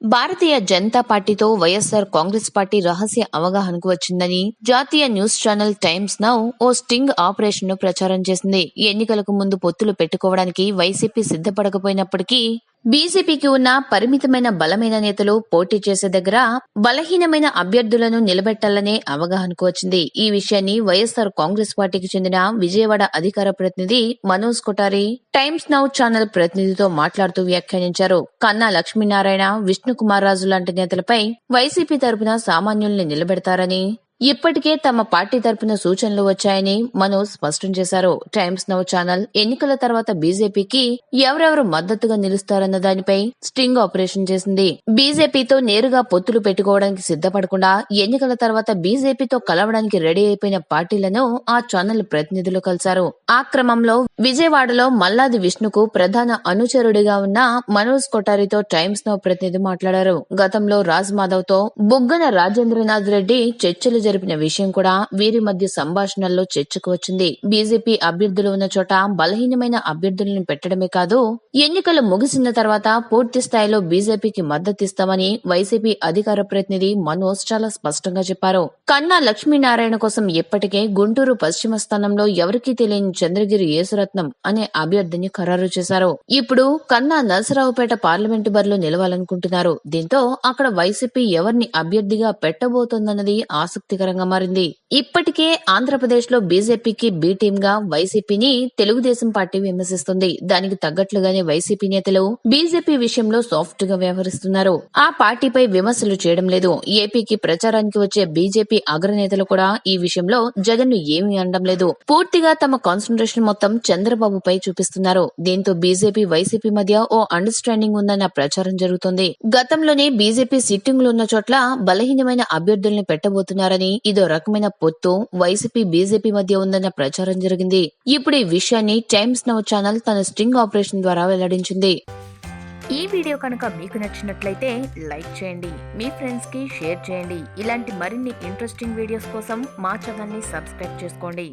భారతీయ జనతా పార్టీతో వైఎస్ఆర్ కాంగ్రెస్ పార్టీ రహస్య అవగాహనకు వచ్చిందని జాతీయ న్యూస్ ఛానల్ టైమ్స్ నౌ ఓ స్టింగ్ ఆపరేషన్ను ప్రచారం చేసింది. ఎన్నికలకు ముందు పొత్తులు పెట్టుకోవడానికి వైసీపీ సిద్ధపడకపోయినప్పటికీ బీజేపీకి ఉన్న పరిమితమైన బలమైన నేతలు పోటీ చేసే దగ్గర బలహీనమైన అభ్యర్థులను నిలబెట్టాలనే అవగాహనకు వచ్చింది. ఈ విషయాన్ని వైఎస్ఆర్ కాంగ్రెస్ పార్టీకి చెందిన విజయవాడ అధికార ప్రతినిధి Manoj Kothari Times Now channel ప్రతినిధితో మాట్లాడుతూ వ్యాఖ్యానించారు. కన్నా లక్ష్మీనారాయణ విష్ణుకుమార్ రాజు లాంటి నేతలపై వైసీపీ తరపున సామాన్యుల్ని నిలబెడతారని ఇప్పటికే తమ పార్టీ తరపున సూచనలు వచ్చాయని మనోజ్ స్పష్టం చేశారు. టైమ్స్ నౌ ఛానల్ ఎన్నికల తర్వాత బీజేపీకి ఎవరెవరు మద్దతుగా నిలుస్తారన్న దానిపై స్టింగ్ ఆపరేషన్ చేసింది. బీజేపీతో నేరుగా పొత్తులు పెట్టుకోవడానికి సిద్ధపడకుండా ఎన్నికల తర్వాత బీజేపీతో కలవడానికి రెడీ అయిపోయిన పార్టీలను ఆ ఛానల్ ప్రతినిధులు కలిశారు. ఆ క్రమంలో విజయవాడలో మల్లాది విష్ణుకు ప్రధాన అనుచరుడిగా ఉన్న మనోజ్ కొటారితో టైమ్స్ నౌ ప్రతినిధి మాట్లాడారు. గతంలో రాజ్ మాధవ్తో బుగ్గన రాజేంద్రనాథ్ రెడ్డి చర్చలు జరిపిన విషయం కూడా వీరి మధ్య సంభాషణల్లో చర్చకు వచ్చింది. బీజేపీ అభ్యర్థులు ఉన్న చోట బలహీనమైన అభ్యర్థులను పెట్టడమే కాదు ఎన్నికలు ముగిసిన తర్వాత పూర్తి స్థాయిలో బీజేపీకి మద్దతిస్తామని వైసీపీ అధికార ప్రతినిధి మనోజ్ చాలా స్పష్టంగా చెప్పారు. కన్నా లక్ష్మీనారాయణ కోసం ఇప్పటికే గుంటూరు పశ్చిమ స్థానంలో ఎవరికీ తెలియని చంద్రగిరి యేసురత్నం అనే అభ్యర్థిని ఖరారు చేశారు. ఇప్పుడు కన్నా నరసరావుపేట పార్లమెంటు బరిలో నిలవాలనుకుంటున్నారు. దీంతో అక్కడ వైసీపీ ఎవరిని అభ్యర్థిగా పెట్టబోతోందన్నది ఆసక్తికరంగా మారింది. ఇప్పటికే ఆంధ్రప్రదేశ్లో బీజేపీకి బి టీమ్గా వైసీపీని తెలుగుదేశం పార్టీ విమర్శిస్తుంది. దానికి తగ్గట్లుగానే వైసీపీ నేతలు బీజేపీ విషయంలో సాఫ్ట్గా వ్యవహరిస్తున్నారు. ఆ పార్టీపై విమర్శలు చేయడం లేదు. ఏపీకి ప్రచారానికి వచ్చే బీజేపీ అగ్రనేతలు కూడా ఈ విషయంలో జగన్ను ఏమీ అనడం లేదు. పూర్తిగా తమ కాన్సన్ట్రేషన్ మొత్తం చంద్రబాబుపై చూపిస్తున్నారు. దీంతో బీజేపీ వైసీపీ మధ్య ఓ అండర్స్టాండింగ్ ఉందన్న ప్రచారం జరుగుతోంది. గతంలోనే బీజేపీ సిట్టింగ్లు ఉన్న చోట్ల బలహీనమైన అభ్యర్థుల్ని పెట్టబోతున్నారని ఇదో రకమైన పొత్తు వైసీపీ బీజేపీ మధ్య ఉందన్న ప్రచారం జరిగింది. ఇప్పుడు ఈ విషయాన్ని టైమ్స్ నౌ ఛానల్ తన స్టింగ్ ఆపరేషన్ ద్వారా వెల్లడించింది. ఈ వీడియో కనుక మీకు నచ్చినట్లయితే లైక్ చేయండి మీ ఫ్రెండ్స్కి షేర్ చేయండి. ఇలాంటి మరిన్ని ఇంట్రెస్టింగ్ వీడియోస్ కోసం మా ఛానల్ని సబ్స్క్రైబ్ చేసుకోండి.